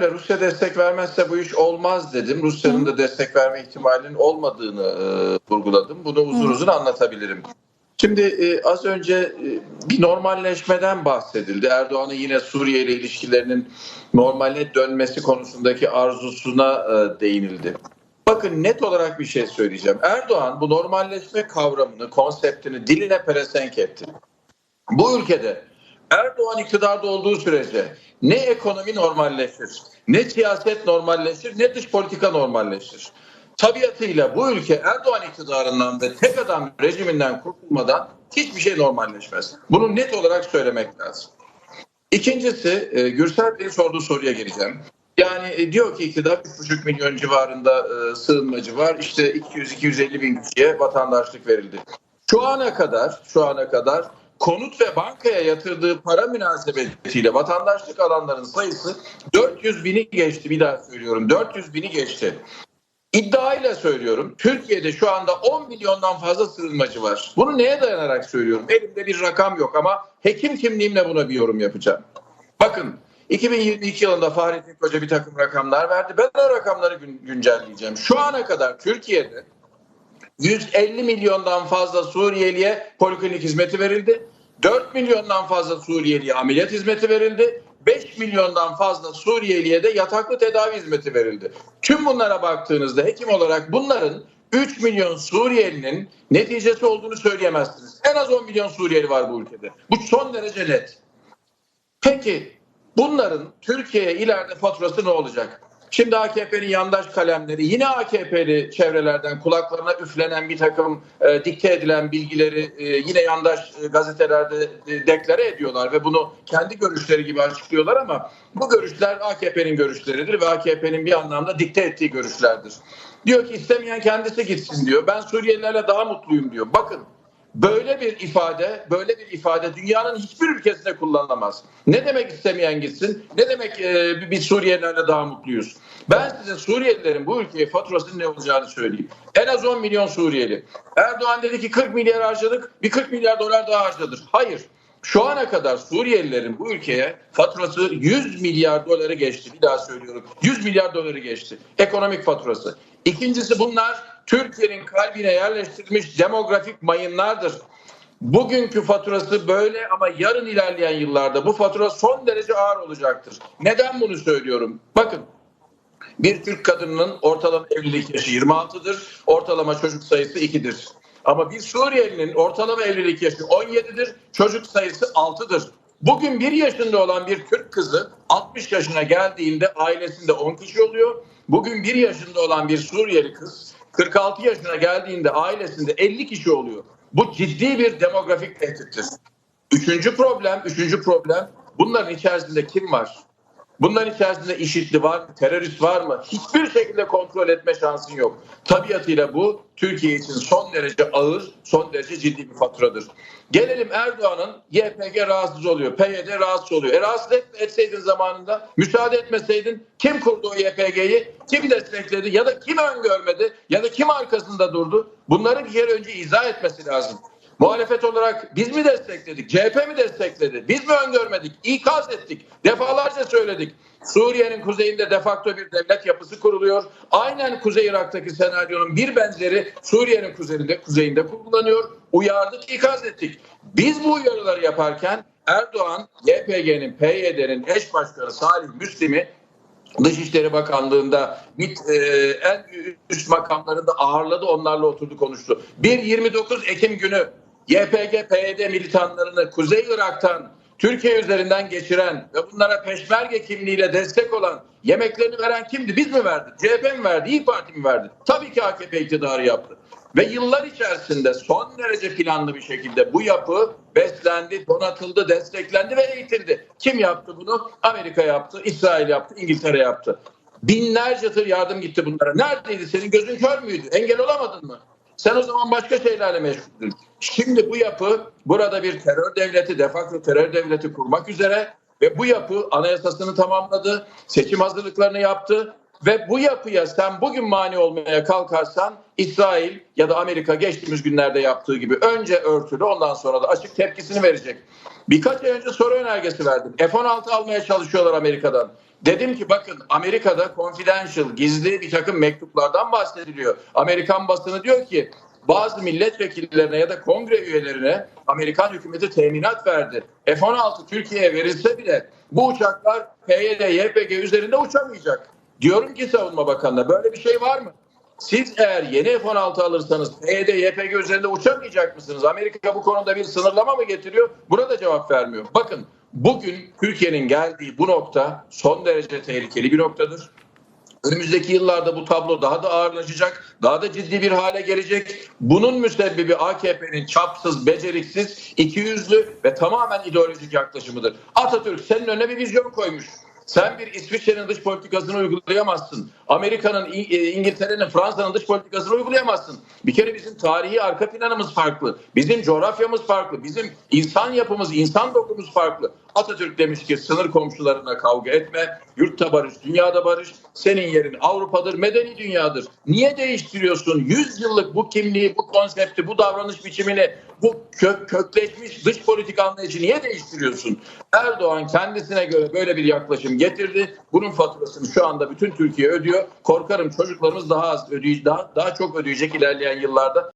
Rusya destek vermezse bu iş olmaz dedim. Rusya'nın da destek verme ihtimalinin olmadığını e, vurguladım. Bunu uzun uzun anlatabilirim. Şimdi e, az önce e, bir normalleşmeden bahsedildi. Erdoğan'ın yine Suriye ile ilişkilerinin normale dönmesi konusundaki arzusuna e, değinildi. Bakın net olarak bir şey söyleyeceğim. Erdoğan bu normalleşme kavramını, konseptini diline pelesenk etti. Bu ülkede Erdoğan iktidarda olduğu sürece ne ekonomi normalleşir, ne siyaset normalleşir, ne dış politika normalleşir. Tabiatıyla bu ülke Erdoğan iktidarından ve tek adam rejiminden kurtulmadan hiçbir şey normalleşmez. Bunu net olarak söylemek lazım. İkincisi e, Gürsel Bey'in sorduğu soruya geleceğim. Yani e, diyor ki iktidar 3,5 milyon civarında e, sığınmacı var. İşte 200-250 bin kişiye vatandaşlık verildi. Şu ana kadar, şu ana kadar konut ve bankaya yatırdığı para münasebetiyle vatandaşlık alanların sayısı 400 bini geçti. Bir daha söylüyorum 400 bini geçti. İddiayla söylüyorum. Türkiye'de şu anda 10 milyondan fazla sığınmacı var. Bunu neye dayanarak söylüyorum? Elimde bir rakam yok ama hekim kimliğimle buna bir yorum yapacağım. Bakın 2022 yılında Fahrettin Koca bir takım rakamlar verdi. Ben o rakamları gün, güncelleyeceğim. Şu ana kadar Türkiye'de 150 milyondan fazla Suriyeliye poliklinik hizmeti verildi. 4 milyondan fazla Suriyeliye ameliyat hizmeti verildi. 5 milyondan fazla Suriyeliye de yataklı tedavi hizmeti verildi. Tüm bunlara baktığınızda hekim olarak bunların 3 milyon Suriyelinin neticesi olduğunu söyleyemezsiniz. En az 10 milyon Suriyeli var bu ülkede. Bu son derece net. Peki bunların Türkiye'ye ileride faturası ne olacak? Şimdi AKP'nin yandaş kalemleri yine AKP'li çevrelerden kulaklarına üflenen bir takım e, dikte edilen bilgileri e, yine yandaş e, gazetelerde e, deklare ediyorlar ve bunu kendi görüşleri gibi açıklıyorlar ama bu görüşler AKP'nin görüşleridir ve AKP'nin bir anlamda dikte ettiği görüşlerdir. Diyor ki istemeyen kendisi gitsin diyor. Ben Suriyelilerle daha mutluyum diyor. Bakın Böyle bir ifade, böyle bir ifade dünyanın hiçbir ülkesinde kullanılamaz. Ne demek istemeyen gitsin? Ne demek e, biz Suriyelilerle daha mutluyuz? Ben size Suriyelilerin bu ülkeye faturasının ne olacağını söyleyeyim. En az 10 milyon Suriyeli. Erdoğan dedi ki 40 milyar harcadık, bir 40 milyar dolar daha harcadır. Hayır. Şu ana kadar Suriyelilerin bu ülkeye faturası 100 milyar doları geçti. Bir daha söylüyorum. 100 milyar doları geçti. Ekonomik faturası. İkincisi bunlar Türkiye'nin kalbine yerleştirilmiş demografik mayınlardır. Bugünkü faturası böyle ama yarın ilerleyen yıllarda bu fatura son derece ağır olacaktır. Neden bunu söylüyorum? Bakın bir Türk kadınının ortalama evlilik yaşı 26'dır. Ortalama çocuk sayısı 2'dir. Ama bir Suriyelinin ortalama evlilik yaşı 17'dir. Çocuk sayısı 6'dır. Bugün bir yaşında olan bir Türk kızı 60 yaşına geldiğinde ailesinde 10 kişi oluyor. Bugün bir yaşında olan bir Suriyeli kız 46 yaşına geldiğinde ailesinde 50 kişi oluyor. Bu ciddi bir demografik tehdittir. Üçüncü problem, üçüncü problem bunların içerisinde kim var? Bunların içerisinde işitli var terörist var mı? Hiçbir şekilde kontrol etme şansın yok. Tabiatıyla bu Türkiye için son derece ağır, son derece ciddi bir faturadır. Gelelim Erdoğan'ın YPG rahatsız oluyor, PYD rahatsız oluyor. E rahatsız etseydin zamanında, müsaade etmeseydin kim kurdu o YPG'yi, kim destekledi ya da kim öngörmedi ya da kim arkasında durdu? Bunları bir kere önce izah etmesi lazım. Muhalefet olarak biz mi destekledik? CHP mi destekledi? Biz mi öngörmedik? İkaz ettik. Defalarca söyledik. Suriye'nin kuzeyinde defakto bir devlet yapısı kuruluyor. Aynen Kuzey Irak'taki senaryonun bir benzeri Suriye'nin kuzeyinde, kuzeyinde kurgulanıyor. Uyardık, ikaz ettik. Biz bu uyarıları yaparken Erdoğan, YPG'nin, PYD'nin eş başkanı Salih Müslim'i Dışişleri Bakanlığı'nda e, en üst makamlarında ağırladı onlarla oturdu konuştu. Bir 29 Ekim günü YPG, PYD militanlarını Kuzey Irak'tan Türkiye üzerinden geçiren ve bunlara peşmerge kimliğiyle destek olan yemeklerini veren kimdi? Biz mi verdik? CHP mi verdi? İyi Parti mi verdi? Tabii ki AKP iktidarı yaptı. Ve yıllar içerisinde son derece planlı bir şekilde bu yapı beslendi, donatıldı, desteklendi ve eğitildi. Kim yaptı bunu? Amerika yaptı, İsrail yaptı, İngiltere yaptı. Binlerce tır yardım gitti bunlara. Neredeydi senin gözün kör müydü? Engel olamadın mı? Sen o zaman başka şeylerle meşguldün. Şimdi bu yapı burada bir terör devleti, defakto terör devleti kurmak üzere ve bu yapı anayasasını tamamladı, seçim hazırlıklarını yaptı ve bu yapıya sen bugün mani olmaya kalkarsan İsrail ya da Amerika geçtiğimiz günlerde yaptığı gibi önce örtülü ondan sonra da açık tepkisini verecek. Birkaç ay önce soru önergesi verdim. F-16 almaya çalışıyorlar Amerika'dan. Dedim ki bakın Amerika'da confidential, gizli bir takım mektuplardan bahsediliyor. Amerikan basını diyor ki bazı milletvekillerine ya da kongre üyelerine Amerikan hükümeti teminat verdi. F-16 Türkiye'ye verilse bile bu uçaklar PYD, YPG üzerinde uçamayacak. Diyorum ki Savunma Bakanı'na böyle bir şey var mı? Siz eğer yeni F-16 alırsanız PYD, YPG üzerinde uçamayacak mısınız? Amerika bu konuda bir sınırlama mı getiriyor? Buna da cevap vermiyor. Bakın bugün Türkiye'nin geldiği bu nokta son derece tehlikeli bir noktadır. Önümüzdeki yıllarda bu tablo daha da ağırlaşacak, daha da ciddi bir hale gelecek. Bunun müsebbibi AKP'nin çapsız, beceriksiz, ikiyüzlü ve tamamen ideolojik yaklaşımıdır. Atatürk senin önüne bir vizyon koymuş. Sen bir İsviçre'nin dış politikasını uygulayamazsın. Amerika'nın, e, İngiltere'nin, Fransa'nın dış politikasını uygulayamazsın. Bir kere bizim tarihi arka planımız farklı. Bizim coğrafyamız farklı. Bizim insan yapımız, insan dokumuz farklı. Atatürk demiş ki sınır komşularına kavga etme. Yurtta barış, dünyada barış. Senin yerin Avrupa'dır, medeni dünyadır. Niye değiştiriyorsun? 100 yıllık bu kimliği, bu konsepti, bu davranış biçimini, bu kök, kökleşmiş dış politik anlayışı niye değiştiriyorsun? Erdoğan kendisine göre böyle bir yaklaşım getirdi. Bunun faturasını şu anda bütün Türkiye ödüyor. Korkarım çocuklarımız daha az ödeyecek, daha, daha çok ödeyecek ilerleyen yıllarda.